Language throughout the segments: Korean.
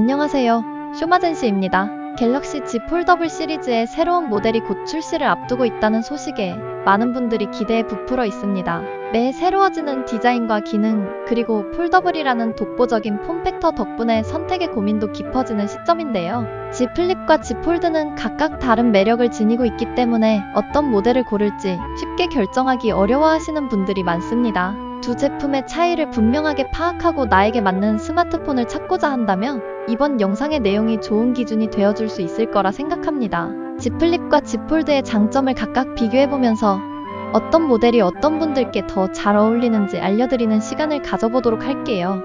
안녕하세요. 쇼마젠시입니다. 갤럭시 Z 폴더블 시리즈의 새로운 모델이 곧 출시를 앞두고 있다는 소식에 많은 분들이 기대에 부풀어 있습니다. 매 새로워지는 디자인과 기능, 그리고 폴더블이라는 독보적인 폼팩터 덕분에 선택의 고민도 깊어지는 시점인데요. Z 플립과 Z 폴드는 각각 다른 매력을 지니고 있기 때문에 어떤 모델을 고를지 쉽게 결정하기 어려워하시는 분들이 많습니다. 두 제품의 차이를 분명하게 파악하고 나에게 맞는 스마트폰을 찾고자 한다면 이번 영상의 내용이 좋은 기준이 되어줄 수 있을 거라 생각합니다. Z 플립과 Z 폴드의 장점을 각각 비교해보면서 어떤 모델이 어떤 분들께 더 잘 어울리는지 알려드리는 시간을 가져보도록 할게요.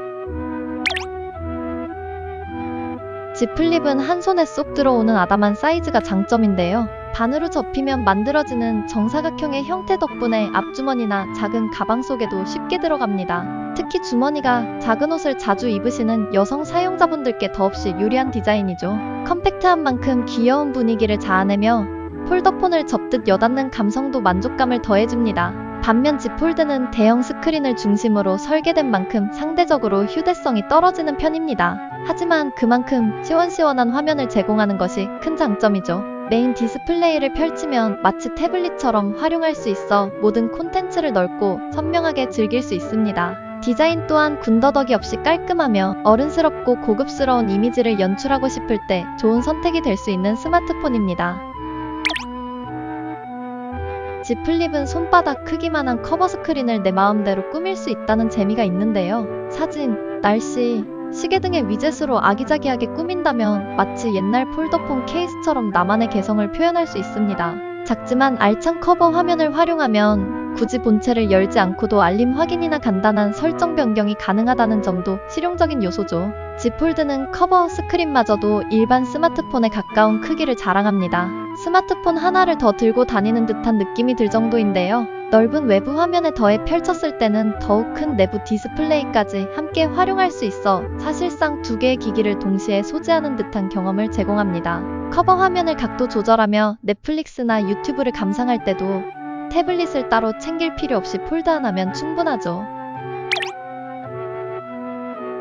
Z 플립은 한 손에 쏙 들어오는 아담한 사이즈가 장점인데요. 반으로 접히면 만들어지는 정사각형의 형태 덕분에 앞주머니나 작은 가방 속에도 쉽게 들어갑니다. 특히 주머니가 작은 옷을 자주 입으시는 여성 사용자분들께 더없이 유리한 디자인이죠. 컴팩트한 만큼 귀여운 분위기를 자아내며 폴더폰을 접듯 여닫는 감성도 만족감을 더해줍니다. 반면 Z 폴드는 대형 스크린을 중심으로 설계된 만큼 상대적으로 휴대성이 떨어지는 편입니다. 하지만 그만큼 시원시원한 화면을 제공하는 것이 큰 장점이죠. 메인 디스플레이를 펼치면 마치 태블릿처럼 활용할 수 있어 모든 콘텐츠를 넓고 선명하게 즐길 수 있습니다. 디자인 또한 군더더기 없이 깔끔하며 어른스럽고 고급스러운 이미지를 연출하고 싶을 때 좋은 선택이 될 수 있는 스마트폰입니다. Z 플립은 손바닥 크기만한 커버 스크린을 내 마음대로 꾸밀 수 있다는 재미가 있는데요. 사진, 날씨, 시계 등의 위젯으로 아기자기하게 꾸민다면 마치 옛날 폴더폰 케이스처럼 나만의 개성을 표현할 수 있습니다. 작지만 알찬 커버 화면을 활용하면 굳이 본체를 열지 않고도 알림 확인이나 간단한 설정 변경이 가능하다는 점도 실용적인 요소죠. Z 폴드는 커버 스크린마저도 일반 스마트폰에 가까운 크기를 자랑합니다. 스마트폰 하나를 더 들고 다니는 듯한 느낌이 들 정도인데요. 넓은 외부 화면에 더해 펼쳤을 때는 더욱 큰 내부 디스플레이까지 함께 활용할 수 있어 사실상 두 개의 기기를 동시에 소지하는 듯한 경험을 제공합니다. 커버 화면을 각도 조절하며 넷플릭스나 유튜브를 감상할 때도 태블릿을 따로 챙길 필요 없이 폴드 하나면 충분하죠.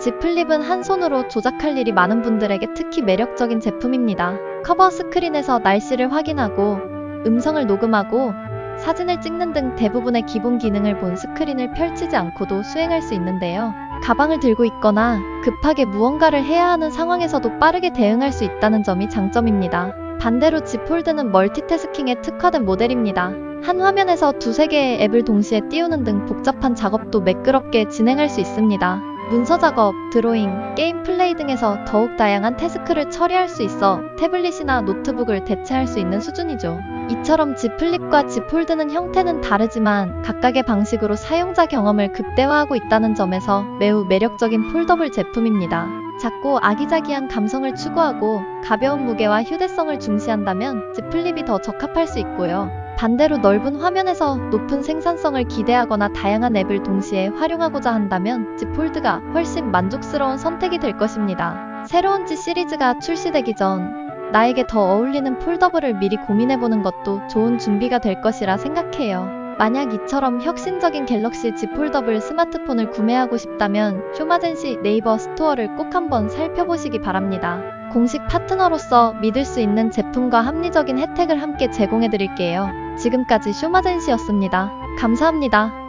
Z 플립은 한 손으로 조작할 일이 많은 분들에게 특히 매력적인 제품입니다. 커버 스크린에서 날씨를 확인하고 음성을 녹음하고 사진을 찍는 등 대부분의 기본 기능을 본 스크린을 펼치지 않고도 수행할 수 있는데요. 가방을 들고 있거나 급하게 무언가를 해야 하는 상황에서도 빠르게 대응할 수 있다는 점이 장점입니다. 반대로 Z 폴드는 멀티태스킹에 특화된 모델입니다. 한 화면에서 두세 개의 앱을 동시에 띄우는 등 복잡한 작업도 매끄럽게 진행할 수 있습니다. 문서 작업, 드로잉, 게임 플레이 등에서 더욱 다양한 태스크를 처리할 수 있어 태블릿이나 노트북을 대체할 수 있는 수준이죠. 이처럼 Z 플립과 Z 폴드는 형태는 다르지만 각각의 방식으로 사용자 경험을 극대화하고 있다는 점에서 매우 매력적인 폴더블 제품입니다. 작고 아기자기한 감성을 추구하고 가벼운 무게와 휴대성을 중시한다면 Z 플립이 더 적합할 수 있고요. 반대로 넓은 화면에서 높은 생산성을 기대하거나 다양한 앱을 동시에 활용하고자 한다면 Z 폴드가 훨씬 만족스러운 선택이 될 것입니다. 새로운 Z 시리즈가 출시되기 전 나에게 더 어울리는 폴더블을 미리 고민해보는 것도 좋은 준비가 될 것이라 생각해요. 만약 이처럼 혁신적인 갤럭시 Z 폴더블 스마트폰을 구매하고 싶다면 쇼마젠시 네이버 스토어를 꼭 한번 살펴보시기 바랍니다. 공식 파트너로서 믿을 수 있는 제품과 합리적인 혜택을 함께 제공해드릴게요. 지금까지 쇼마젠시였습니다. 감사합니다.